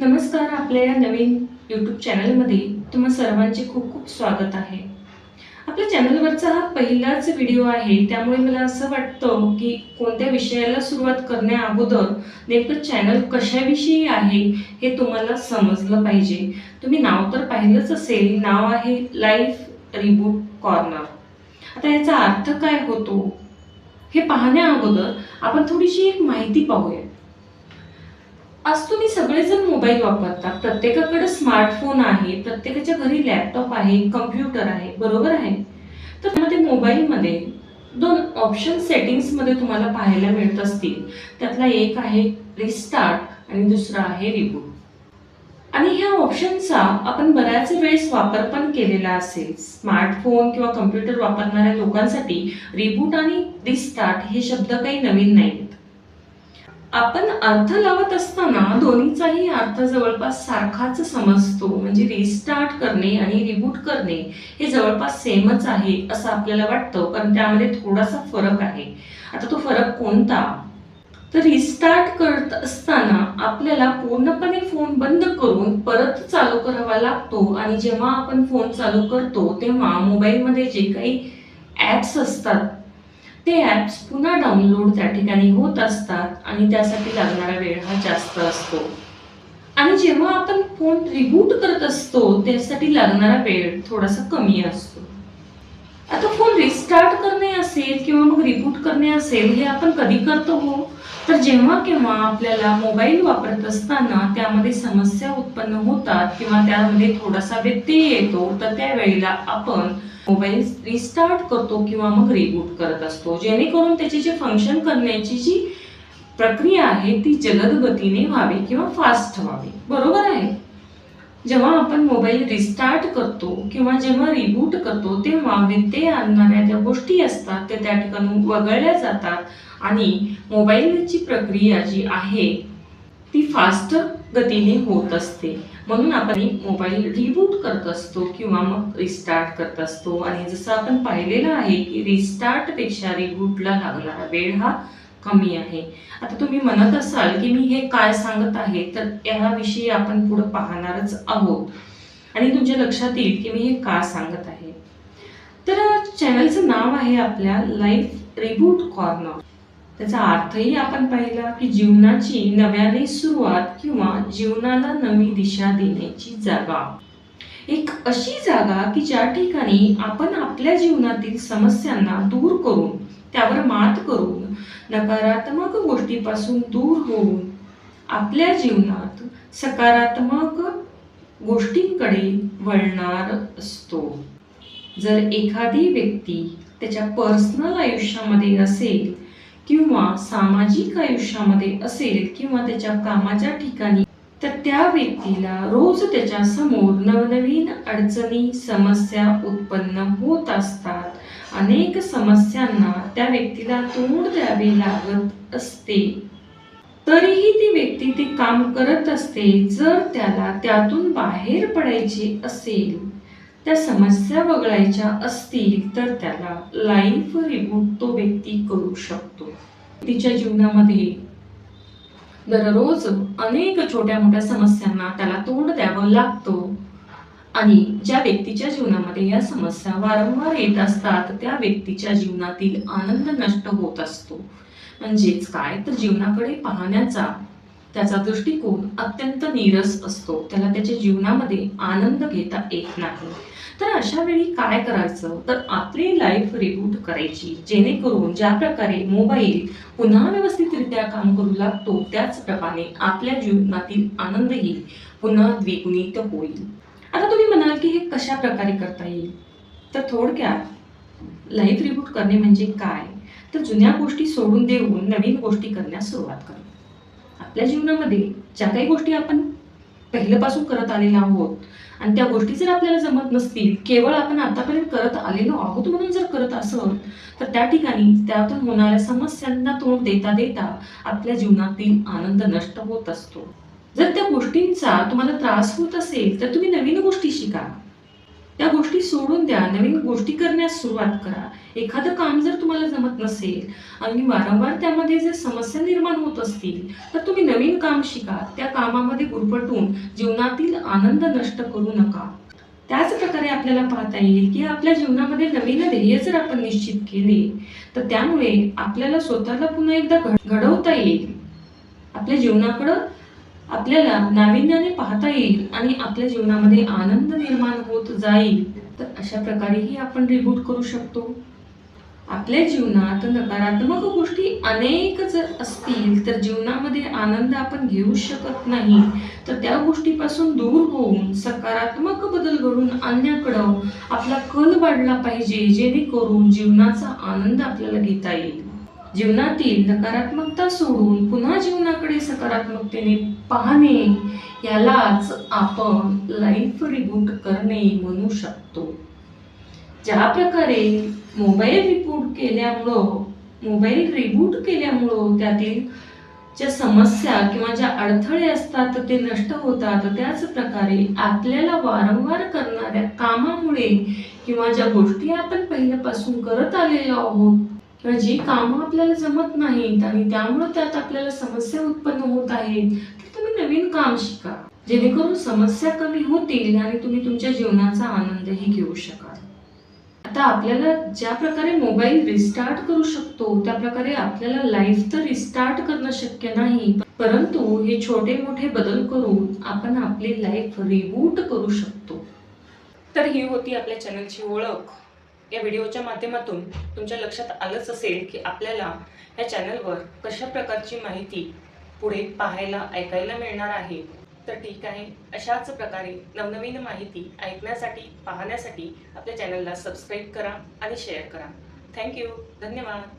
नमस्कार आपल्या या नवीन यूट्यूब चॅनलमध्ये तुम्हा सर्वांचे खूप खूप स्वागत आहे. आपल्या चॅनलवरचा हा पहिलाच व्हिडिओ आहे त्यामुळे मला असं वाटतं की कोणत्या विषयाला सुरुवात करण्या अगोदर नेमकं चॅनल कशाविषयी आहे हे तुम्हाला समजलं पाहिजे. तुम्ही नाव तर पाहिलंच असेल नाव आहे लाईफ रिबूट कॉर्नर आता याचा अर्थ काय होतो? हे पाहण्या अगोदर आपण थोडीशी एक माहिती पाहूया. आज तुम्ही सगळेजण मोबाईल वापरता. प्रत्येकाकडे स्मार्टफोन आहे प्रत्येकाच्या घरी लॅपटॉप आहे कम्प्युटर आहे बरोबर आहे? तर त्यामध्ये मोबाईलमध्ये दोन ऑप्शन सेटिंग्समध्ये तुम्हाला पाहायला मिळत असतील. त्यातला एक आहे रिस्टार्ट आणि दुसरा आहे रिबूट आणि ह्या ऑप्शनचा आपण बऱ्याच वेळेस वापर पण केलेला असेल. स्मार्टफोन किंवा कम्प्युटर वापरणाऱ्या लोकांसाठी रिबूट आणि रिस्टार्ट हे शब्द काही नवीन नाही आपण अर्थ लावत असताना दोन्हीचाही अर्थ जवळपास सारखाच समजतो. म्हणजे रिस्टार्ट करणे आणि रिबूट करणे हे जवळपास सेमच आहे असं आपल्याला वाटतं. पण त्यामध्ये थोडासा फरक आहे. आता तो फरक कोणता? तर रिस्टार्ट करत असताना आपल्याला पूर्णपणे फोन बंद करून परत चालू करावा लागतो. आणि जेव्हा आपण फोन चालू करतो तेव्हा मोबाईलमध्ये जे काही ॲप्स असतात ते ॲप्स पुन्हा डाउनलोड त्या ठिकाणी होत असतात आणि त्यासाठी लागणारा वेळ हा जास्त असतो. आणि जेव्हा आपण फोन रिबूट करत असतो त्यासाठी लागणारा वेळ थोडासा कमी असतो. आता फोन रिस्टार्ट करणे असेल किंवा मग रिबूट करणे असेल हे आपण कधी करतो हो? तर जेव्हा केव्हा आपल्याला मोबाईल वापरत असताना त्यामध्ये समस्या उत्पन्न होतात किंवा त्यामध्ये थोडासा व्यत्यय येतो तर त्यावेळेला आपण मोबाईल रिस्टार्ट करतो किंवा मग रिबूट करत असतो. जेणेकरून त्याची जे फंक्शन करण्याची जी प्रक्रिया आहे ती जलद गतीने व्हावी किंवा फास्ट व्हावी. बरोबर आहे? जेव्हा आपण मोबाईल रिस्टार्ट करतो किंवा जेव्हा रिबूट करतो तेव्हा व्यत्यय आणणाऱ्या ज्या गोष्टी असतात त्या त्या ठिकाणी वगळल्या जातात आणि मोबाईलची प्रक्रिया जी आहे ती फास्ट गतीने होत असते. म्हणून आपण मोबाईल रिबूट करत असतो किंवा मग रिस्टार्ट करत असतो. आणि जसं आपण पाहिलेलं आहे की रिस्टार्टपेक्षा रिबूटला लागणारा वेळ हा कमी आहे. आता तुम्ही म्हणत असाल की मी हे काय सांगत आहे तर याविषयी आपण पुढे पाहणारच आहोत. आणि तुमच्या लक्षात येईल की मी हे का सांगत आहे. तर चॅनलचं नाव आहे आपल्या लाईफ रिबूट कॉर्नर. त्याचा अर्थही आपण पाहिला की जीवनाची नव्याने सुरुवात किंवा जीवनाला नवी दिशा देण्याची जागा. एक अशी जागा की ज्या ठिकाणी आपण आपल्या जीवनातील समस्यांना दूर करून त्यावर मात करून नकारात्मक गोष्टीपासून दूर होऊन आपल्या जीवनात सकारात्मक गोष्टींकडे वळणार असतो. जर एखादी व्यक्ती त्याच्या पर्सनल आयुष्यामध्ये असेल किंवा सामाजिक आयुष्यामध्ये असेल किंवा त्याच्या कामाच्या ठिकाणी तर त्या व्यक्तीला रोज त्याच्यासमोर नवनवीन अडचणी समस्या उत्पन्न होत असतात. अनेक समस्यांना त्या व्यक्तीला तोंड द्यावे लागत असते. तरीही ती व्यक्ती ते काम करत असते जर त्याला त्यातून बाहेर पडायचे असेल त्या समस्या वगळायच्या असतील तर त्याला लाईफ रिबूट तो व्यक्ती करू शकतो. तिच्या जीवनामध्ये दररोज अनेक छोट्या मोठ्या समस्यांना त्याला तोंड द्यावं लागतो. आणि ज्या व्यक्तीच्या जीवनामध्ये या समस्या वारंवार येत असतात त्या व्यक्तीच्या जीवनातील आनंद नष्ट होत असतो. म्हणजेच काय? तर जीवनाकडे पाहण्याचा त्याचा दृष्टिकोन अत्यंत नीरस असतो. त्याला त्याच्या जीवनामध्ये आनंद घेता येत नाही. तर अशा वेळी काय करायचं? तर आपली लाईफ रिबूट करायची. जेणेकरून ज्या प्रकारे मोबाईल पुन्हा व्यवस्थितरित्या काम करू लागतो त्याचप्रमाणे आपल्या जीवनातील आनंदही पुन्हा द्विगुणित होईल. आता तुम्ही म्हणाल की हे कशा प्रकारे करता येईल? तर थोडक्यात लाईफ रिबूट करणे म्हणजे काय? तर जुन्या गोष्टी सोडून देऊन नवीन गोष्टी करण्यास सुरुवात करणे आपल्या जीवनामध्ये ज्या काही गोष्टी आपण पहिल्यापासून करत आलेलो आहोत आणि त्या गोष्टी जर आपल्याला जमत नसतील केवळ आपण आतापर्यंत करत आलेलो आहोत म्हणून जर करत असत तर त्या ठिकाणी त्यातून होणाऱ्या समस्यांना तोंड देता देता आपल्या जीवनातील आनंद नष्ट होत असतो. जर त्या गोष्टींचा तुम्हाला त्रास होत असेल तर तुम्ही नवीन गोष्टी शिका. त्या गोष्टी सोडून द्या नवीन गोष्टी करण्यास सुरुवात करा. एखादं काम जर तुम्हाला जमत नसेल आणि वारंवार त्यामध्ये जर समस्या निर्माण होत असतील तर तुम्ही नवीन काम शिका. त्या कामामध्ये गुरफटून जीवनातील आनंद नष्ट करू नका. त्याच प्रकारे आपल्याला पाहता येईल की आपल्या जीवनामध्ये नवीन ध्येय जर आपण निश्चित केले तर त्यामुळे आपल्याला स्वतःला पुन्हा एकदा घड- घडवता येईल. आपल्या जीवनाकडं आपल्याला नाविन्याने पाहता येईल आणि आपल्या जीवनामध्ये आनंद निर्माण होत जाईल तर अशा प्रकारेही आपण रिबूट करू शकतो. आपल्या जीवनात नकारात्मक गोष्टी अनेक जर असतील तर जीवनामध्ये आनंद आपण घेऊ शकत नाही. तर त्या गोष्टीपासून दूर होऊन सकारात्मक बदल घडून आणण्याकडं आपला कल वाढला पाहिजे जेणेकरून जीवनाचा आनंद आपल्याला घेता येईल. जीवनातील नकारात्मकता सोडून पुन्हा जीवनाकडे सकारात्मकतेने पाहणे यालाच आपण लाईफ रिबूट करणे म्हणू शकतो. ज्या प्रकारे मोबाईल रिबूट केल्यामुळं मोबाईल रिबूट केल्यामुळं त्यातील ज्या समस्या किंवा ज्या अडथळे असतात ते नष्ट होतात. त्याच प्रकारे आपल्याला वारंवार करणाऱ्या कामामुळे किंवा ज्या गोष्टी आपण पहिल्यापासून करत आलेलो आहोत किंवा जी कामं आपल्याला जमत नाहीत आणि त्यामुळे त्यात आपल्याला समस्या उत्पन्न होत आहेत तर तुम्ही नवीन काम शिका जेणेकरून समस्या कमी होतील आणि तुम्ही तुमच्या जीवनाचा आनंदही घेऊ शकाल. आता आपल्याला ज्या प्रकारे मोबाईल रिस्टार्ट करू शकतो त्या प्रकारे आपल्याला लाईफ तर रिस्टार्ट करणं शक्य नाही परंतु हे छोटे मोठे बदल करून आपण आपली लाईफ रिबूट करू शकतो. तर ही होती आपल्या चॅनलची ओळख. या व्हिडिओच्या माध्यमातून तुमच्या लक्षात आलंच असेल की आपल्याला या चॅनलवर कशा प्रकारची माहिती पुढे पाहायला ऐकायला मिळणार आहे? तर ठीक आहे अशाच प्रकारे नवनवीन माहिती ऐकण्यासाठी पाहण्यासाठी आपल्या चॅनलला सबस्क्राईब करा आणि शेअर करा. थँक्यू धन्यवाद.